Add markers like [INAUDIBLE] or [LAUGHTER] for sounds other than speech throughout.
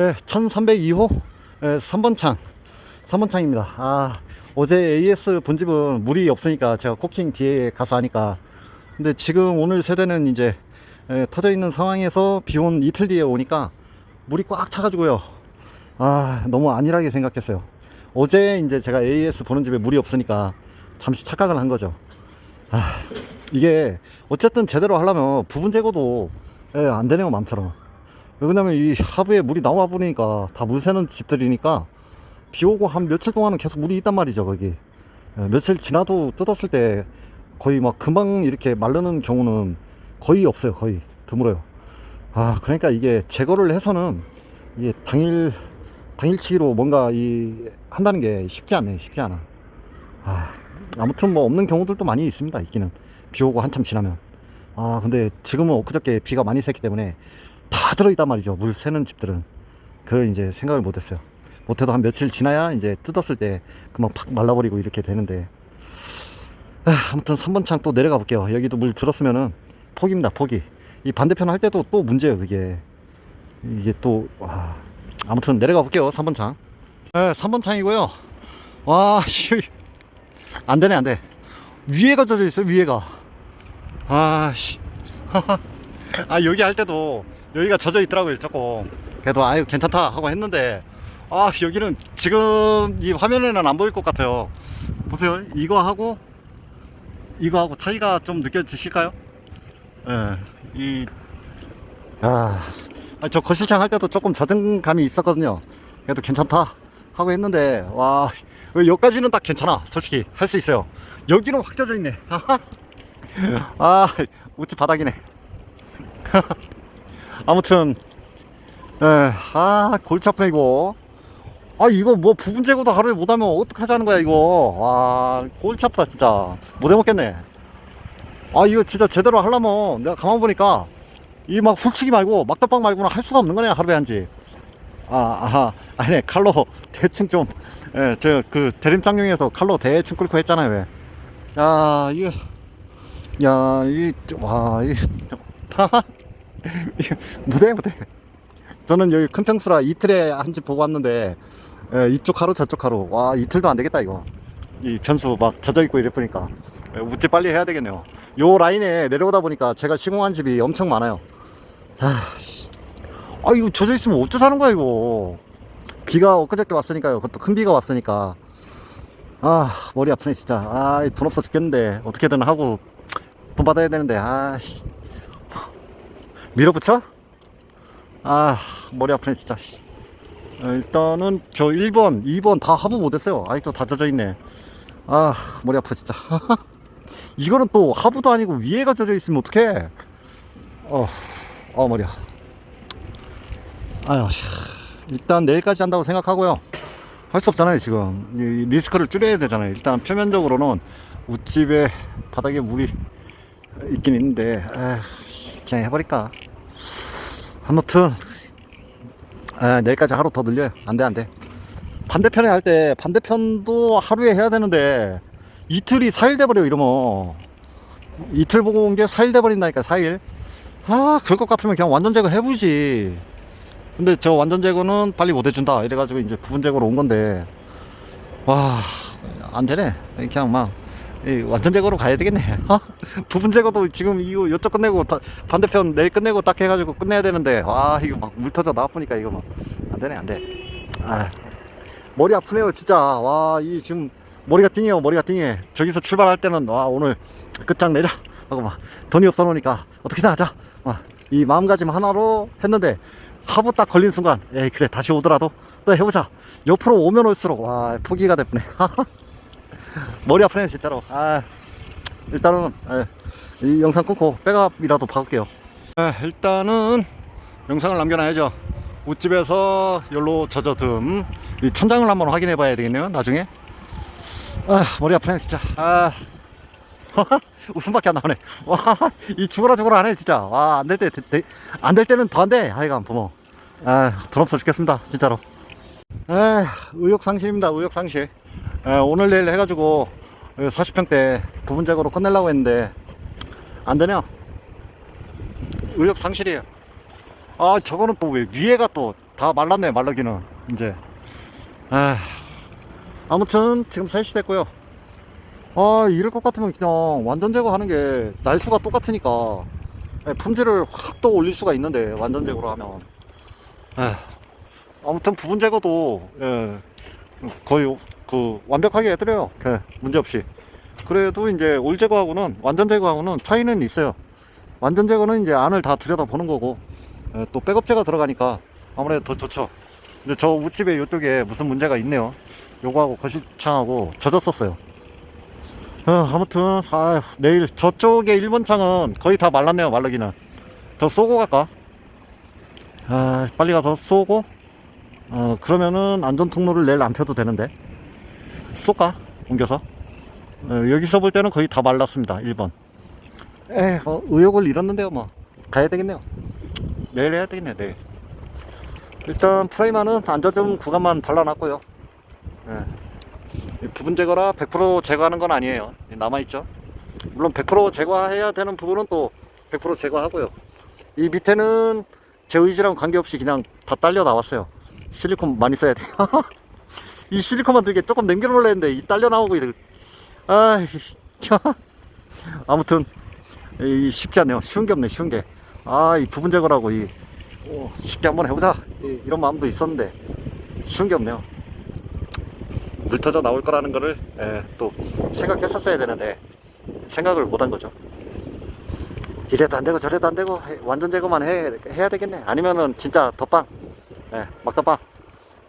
네, 1302호? 3번 창. 3번 창입니다. 아 어제 AS 본집은 물이 없으니까 제가 코킹 뒤에 가서 하니까. 근데 지금 오늘 세대는 이제 에, 터져 있는 상황에서 비온 이틀 뒤에 오니까 물이 꽉 차가지고요. 아 너무 안일하게 생각했어요. 어제 이제 제가 AS 보는 집에 물이 없으니까 잠시 착각을 한 거죠. 아 이게 어쨌든 제대로 하려면 부분 제거도 예, 안 되네요 마음처럼 왜냐면 이 하부에 물이 나와 버리니까 다 물 새는 집들이니까 비 오고 한 며칠 동안은 계속 물이 있단 말이죠 거기. 예, 며칠 지나도 뜯었을 때 거의 막 금방 이렇게 마르는 경우는 거의 없어요 거의. 드물어요. 아 그러니까 이게 제거를 해서는 이게 당일 당일치기로 뭔가 이 한다는 게 쉽지 않네 쉽지 않아. 아 아무튼 뭐 없는 경우들도 많이 있습니다 있기는. 비 오고 한참 지나면. 아 근데 지금은 엊그저께 비가 많이 샜기 때문에 다 들어있단 말이죠. 물 새는 집들은. 그걸 이제 생각을 못했어요. 못해도 한 며칠 지나야 이제 뜯었을 때 금방 팍 말라버리고 이렇게 되는데. 아, 아무튼 3번 창 또 내려가 볼게요. 여기도 물 들었으면은 포기입니다 포기 이 반대편 할 때도 또 문제예요 그게. 이게 또 와, 아무튼 내려가 볼게요 3번 창. 네, 3번 창이고요. 와 씨. 안 되네 안 돼. 위에가 젖어 있어요 위에가. 아 씨 [LAUGHS] 아 여기 할 때도 여기가 젖어 있더라고요 조금. 그래도 아유 괜찮다 하고 했는데 아 여기는 지금 이 화면에는 안 보일 것 같아요. 보세요. 이거 하고 이거 하고 차이가 좀 느껴지실까요? 예, 예이야저 거실창 할 때도 조금 젖은 감이 있었거든요. 그래도 괜찮다 하고 했는데 와 여기까지는 딱 괜찮아. 솔직히 할 수 있어요. 여기는 확 젖어 있네. [LAUGHS] 아 우측 바닥이네 [LAUGHS] 아무튼 에, 아 골치 아프네 이거. 아 이거 뭐 부분 제거도 하루에 못하면 어떡하자는 거야 이거. 와 골치 아프다 진짜. 못 해먹겠네. 아 이거 진짜 제대로 하려면 내가 가만 보니까 이막 훅치기 말고 막다빵 말고는 할 수가 없는 거네 하루에 한지. 아, 아, 아니, 칼로 대충 좀, 예, 저, 그, 대림장용에서 칼로 대충 끓고 했잖아요, 왜. 야, 이거, 야, 이, 와, 이, 이게 [LAUGHS] 무대, 무대. 저는 여기 큰 평수라 이틀에 한 집 보고 왔는데, 예, 이쪽 하루, 저쪽 하루. 와, 이틀도 안 되겠다, 이거. 이 변수 막 젖어 있고 이래 보니까. 예, 우찌 빨리 해야 되겠네요. 요 라인에 내려오다 보니까 제가 시공한 집이 엄청 많아요. 아, 아 이거 젖어 있으면 어쩌 사는 거야 이거 비가 엊그저께 왔으니까요 그것도 큰 비가 왔으니까 아 머리 아프네 진짜 아돈 없어 죽겠는데 어떻게든 하고 돈 받아야 되는데 아씨 밀어붙여? 아 머리 아프네 진짜 어, 일단은 저 1번 2번 다 하부 못했어요 아직도 다 젖어 있네 아 머리 아파 진짜 [LAUGHS] 이거는 또 하부도 아니고 위에가 젖어 있으면 어떡해 어, 어 머리야 아유, 일단 내일까지 한다고 생각하고요. 할 수 없잖아요, 지금. 이 리스크를 줄여야 되잖아요. 일단 표면적으로는 웃집에 바닥에 물이 있긴 있는데, 에휴, 그냥 해버릴까. 아무튼, 아, 내일까지 하루 더 늘려요. 안 돼, 안 돼. 반대편에 할 때, 반대편도 하루에 해야 되는데, 이틀이 4일 돼버려, 이러면. 이틀 보고 온 게 4일 돼버린다니까, 4일. 아, 그럴 것 같으면 그냥 완전 제거 해보지. 근데 저 완전 제거는 빨리 못 해준다 이래가지고 이제 부분 제거로 온 건데 와 안 되네 그냥 막이 완전 제거로 가야 되겠네. 어? [LAUGHS] 부분 제거도 지금 이거 이쪽 끝내고 다, 반대편 내일 끝내고 딱 해가지고 끝내야 되는데 와 이거 막 물 터져 나와보니까 이거 막 안 되네 안돼. 아 머리 아프네요 진짜. 와 이 지금 머리가 띵해요 머리가 띵해. 저기서 출발할 때는 와 오늘 끝장 내자. 하고 막 돈이 없어 놓으니까 어떻게든 하자. 막 이 마음가짐 하나로 했는데 하부 딱 걸린 순간 에이 그래 다시 오더라도 또 해보자. 옆으로 오면 올수록 와 포기가 됐네 [LAUGHS] 머리 아프네 진짜로. 아 일단은 에, 이 영상 끊고 백업이라도 박을게요. 에, 일단은 영상을 남겨놔야죠. 웃집에서 열로 젖어듬 이 천장을 한번 확인해 봐야 되겠네요 나중에. 아 머리 아프네 진짜. 아 [LAUGHS] 웃음밖에 안 나오네. 와이 죽어라 죽어라 하네 진짜. 와 안 될 때 안 될 때는 더 안돼. 하여간 부모. 아돈 없어 죽겠습니다 진짜로. 아 의욕 상실입니다 의욕 상실. 아, 오늘 내일 해가지고 40평대 부분 제거로 끝내려고 했는데 안 되네요. 의욕 상실이에요. 아 저거는 또 왜 위에가 또 다 말랐네 말르기는 이제. 아 아무튼 지금 3시 됐고요. 아 이럴 것 같으면 그냥 완전 제거하는 게 날수가 똑같으니까 예, 품질을 확 또 올릴 수가 있는데 완전 제거로 하면. 에, 아무튼 부분 제거도 예, 거의 그 완벽하게 해드려요. 그 문제 없이. 그래도 이제 올 제거하고는 완전 제거하고는 차이는 있어요. 완전 제거는 이제 안을 다 들여다 보는 거고 예, 또 백업 제거 들어가니까 아무래도 더 좋죠. 근데 저 우집에 이쪽에 무슨 문제가 있네요. 요거하고 거실창하고 젖었었어요. 어, 아무튼 아, 내일 저쪽에 1번 창은 거의 다 말랐네요 말르기는. 더 쏘고 갈까? 아, 빨리 가서 쏘고 어, 그러면은 안전 통로를 내일 안 펴도 되는데 쏠까? 옮겨서? 어, 여기서 볼 때는 거의 다 말랐습니다 1번. 에 어, 의욕을 잃었는데요 뭐. 가야 되겠네요. 내일 해야 되겠네 내일. 일단 프라이마는 안전점 구간만 발라놨고요. 예. 이 부분 제거라 100% 제거하는 건 아니에요. 남아있죠. 물론 100% 제거해야 되는 부분은 또 100% 제거하고요. 이 밑에는 제 의지랑 관계없이 그냥 다 딸려 나왔어요. 실리콘 많이 써야 돼요 [LAUGHS] 이 실리콘만 되게 조금 남겨놓으려 했는데 이 딸려 나오고 이거 아 아무튼 이 쉽지 않네요. 쉬운 게 없네 쉬운 게아 이 부분 제거라고 이 오, 쉽게 한번 해보자. 이, 이런 마음도 있었는데 쉬운 게 없네요. 물 터져 나올 거라는 거를 예, 또 생각했었어야 되는데 생각을 못 한 거죠. 이래도 안 되고 저래도 안 되고 해- 완전 제거만 해, 해야 되겠네. 아니면은 진짜 덧방 예, 막덧방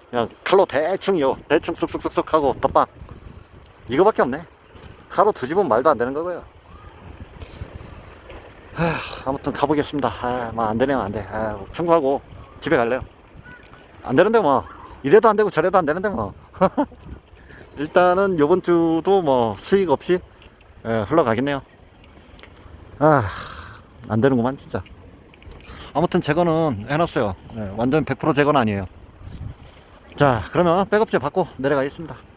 그냥 칼로 대충요 대충 쑥쑥쑥쑥 하고 덧방. 이거밖에 없네. 하루 두 집은 말도 안 되는 거고요. 하, 아무튼 가보겠습니다. 아, 뭐안 되네요 안돼. 아, 청구하고 집에 갈래요. 안 되는데 뭐. 이래도 안 되고 저래도 안 되는데 뭐. [LAUGHS] 일단은 요번 주도 뭐 수익 없이 예, 흘러가겠네요. 아, 안 되는구만 진짜. 아무튼 제거는 해놨어요. 예, 완전 100% 제거는 아니에요 자 그러면 백업제 받고 내려가겠습니다